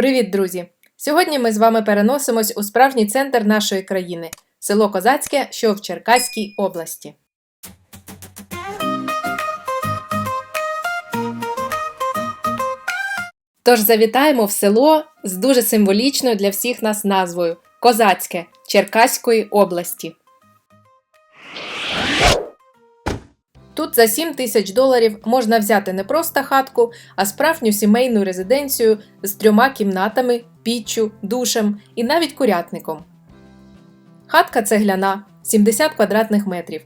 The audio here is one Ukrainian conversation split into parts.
Привіт, друзі! Сьогодні ми з вами переносимось у справжній центр нашої країни село Козацьке, що в Черкаській області. Тож завітаємо в село з дуже символічною для всіх нас назвою Козацьке Черкаської області. Тут за 7 тисяч доларів можна взяти не просто хатку, а справжню сімейну резиденцію з трьома кімнатами, піччю, душем і навіть курятником. Хатка цегляна 70 квадратних метрів.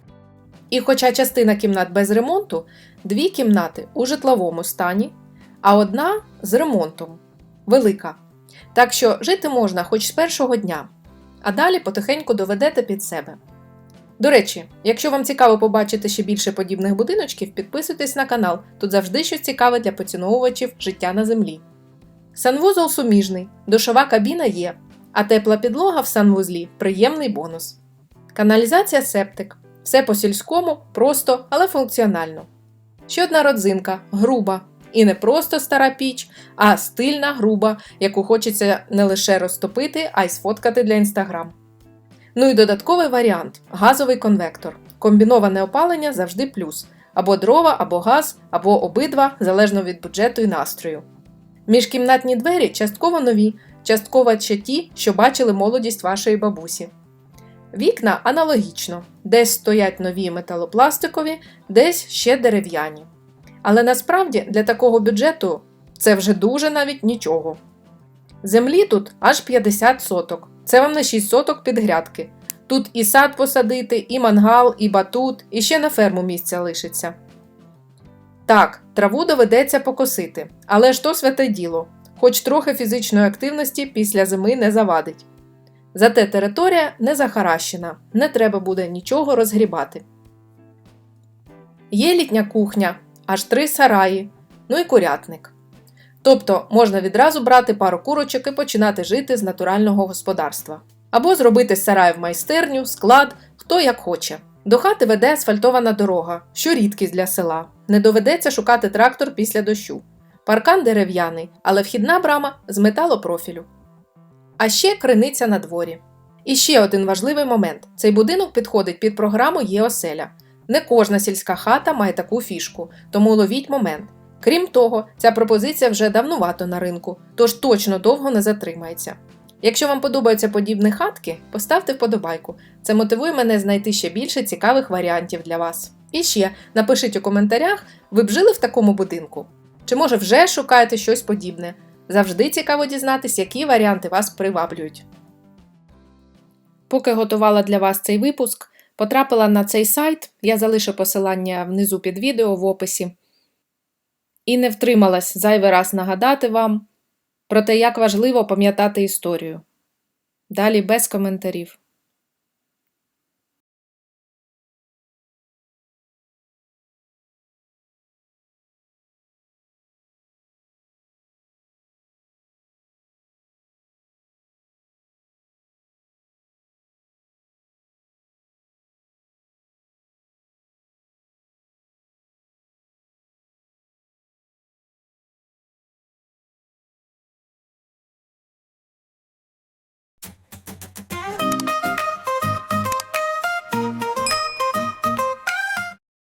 І хоча частина кімнат без ремонту, дві кімнати у житловому стані, а одна з ремонтом велика. Так що жити можна хоч з першого дня, а далі потихеньку доведете під себе. До речі, якщо вам цікаво побачити ще більше подібних будиночків, підписуйтесь на канал, тут завжди щось цікаве для поціновувачів життя на землі. Санвузол суміжний, душова кабіна є, а тепла підлога в санвузлі приємний бонус. Каналізація септик. Все по-сільському, просто, але функціонально. Ще одна родзинка груба. І не просто стара піч, а стильна груба, яку хочеться не лише розтопити, а й сфоткати для інстаграм. Ну і додатковий варіант газовий конвектор. Комбіноване опалення завжди плюс. Або дрова, або газ, або обидва, залежно від бюджету і настрою. Міжкімнатні двері частково нові, частково ще ті, що бачили молодість вашої бабусі. Вікна аналогічно, десь стоять нові металопластикові, десь ще дерев'яні. Але насправді для такого бюджету це вже дуже навіть нічого. Землі тут аж 50 соток. Це вам на 6 соток під грядки. Тут і сад посадити, і мангал, і батут, і ще на ферму місця лишиться. Так, траву доведеться покосити, але ж то святе діло, хоч трохи фізичної активності після зими не завадить. Зате територія не захаращена, не треба буде нічого розгрібати. Є літня кухня, аж три сараї, ну і курятник. Тобто можна відразу брати пару курочок і починати жити з натурального господарства. Або зробити з сараїв майстерню, склад, хто як хоче. До хати веде асфальтована дорога, що рідкість для села. Не доведеться шукати трактор після дощу. Паркан дерев'яний, але вхідна брама з металопрофілю. А ще криниця на дворі. І ще один важливий момент: цей будинок підходить під програму Є оселя. Не кожна сільська хата має таку фішку, тому ловіть момент. Крім того, ця пропозиція вже давнувато на ринку, тож точно довго не затримається. Якщо вам подобаються подібні хатки, поставте вподобайку. Це мотивує мене знайти ще більше цікавих варіантів для вас. І ще напишіть у коментарях, ви б жили в такому будинку? Чи може вже шукаєте щось подібне? Завжди цікаво дізнатись, які варіанти вас приваблюють. Поки готувала для вас цей випуск, потрапила на цей сайт, я залишу посилання внизу під відео в описі. І не втрималась зайвий раз нагадати вам про те, як важливо пам'ятати історію. Далі без коментарів.